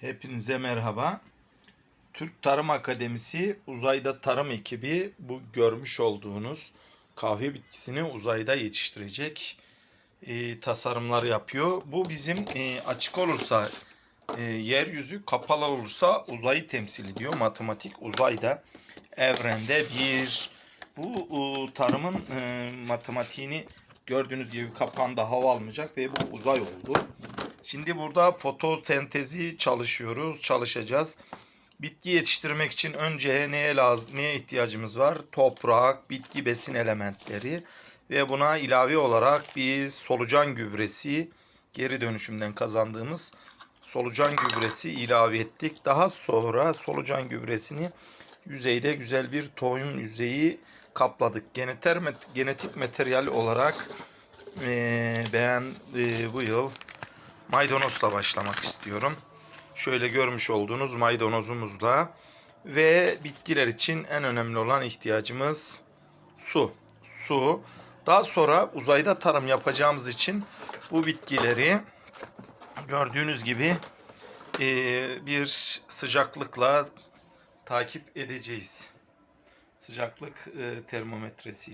Hepinize merhaba. Türk Tarım Akademisi uzayda tarım ekibi bu görmüş olduğunuz kahve bitkisini uzayda yetiştirecek e, tasarımlar yapıyor. Bu bizim e, açık olursa e, yeryüzü kapalı olursa uzayı temsil ediyor. Matematik uzayda evrende bir bu e, tarımın e, matematiğini gördüğünüz gibi kapağında hava almayacak ve bu uzay oldu. Şimdi burada fotosentezi çalışıyoruz, çalışacağız. Bitki yetiştirmek için önce neye lazım, neye ihtiyacımız var? Toprak, bitki besin elementleri ve buna ilave olarak biz solucan gübresi, geri dönüşümden kazandığımız solucan gübresi ilave ettik. Daha sonra solucan gübresini yüzeyde güzel bir tohum yüzeyi kapladık. Geneter, genetik materyal olarak eee, ben eee, bu yıl maydanozla başlamak istiyorum. Şöyle görmüş olduğunuz maydanozumuzla ve bitkiler için en önemli olan ihtiyacımız su. Su. Daha sonra uzayda tarım yapacağımız için bu bitkileri gördüğünüz gibi eee, bir sıcaklıkla takip edeceğiz. Sıcaklık eee, termometresi